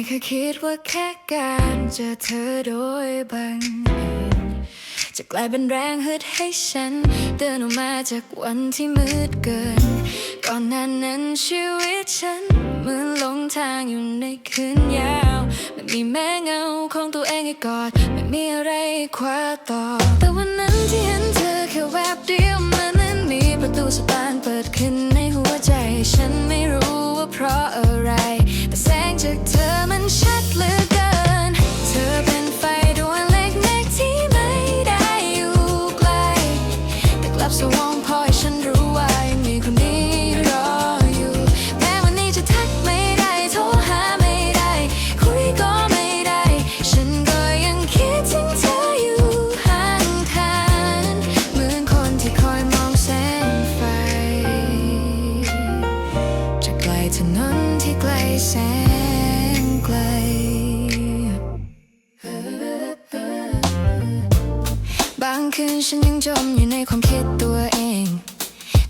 ไม่เคยคิดว่าแค่การเจอเธอโดยบังเอิญจะกลายเป็นแรงฮึดให้ฉัน เดินออกมาจากวันที่มืดเกิน ก่อนหน้านั้นชีวิตฉันเหมือนหลงทางอยู่ในคืนยาวไม่มีแม้เงาของตัวเองให้กอด ไม่มีอะไรคว้าต่อ แต่วันนั้นที่เห็นเธอแค่แวบเดียวมันนั้นมีประตูสะพานเปิด ไกลแสงไกล บางคืนฉันยังจมอยู่ในความคิดตัวเอง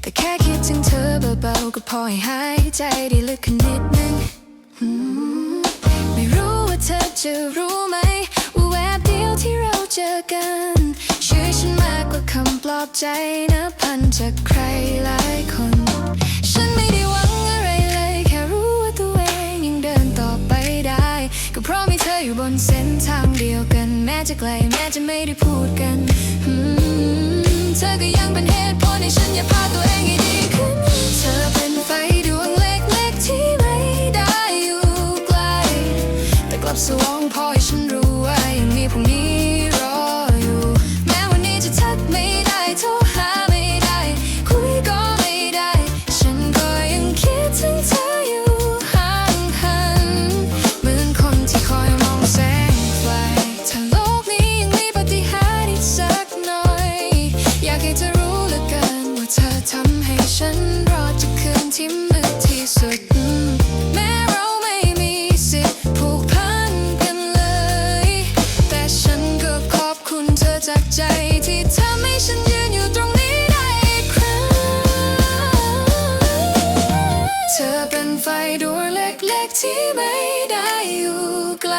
แต่แค่คิดถึงเธอเบาๆก็พอให้หายใจได้ลึกขึ้นนิดนึง ไม่รู้ว่าเธอจะรู้ไหมว่าแวบเดียวที่เราเจอกันช่วยฉันมากกว่าคำปลอบใจนะพันจากใครหลายคน บนเส้นทางเดียวกัน แม้จะไกลแม้จะไม่ได้พูดกัน เธอก็ยังเป็นเหตุผลให้ฉันอย่าพา ใจที่ทำให้ฉันยืนอยู่ตรงนี้ได้อีกครั้ง เธอเป็นไฟดวงเล็กๆที่ไม่ได้อยู่ไกล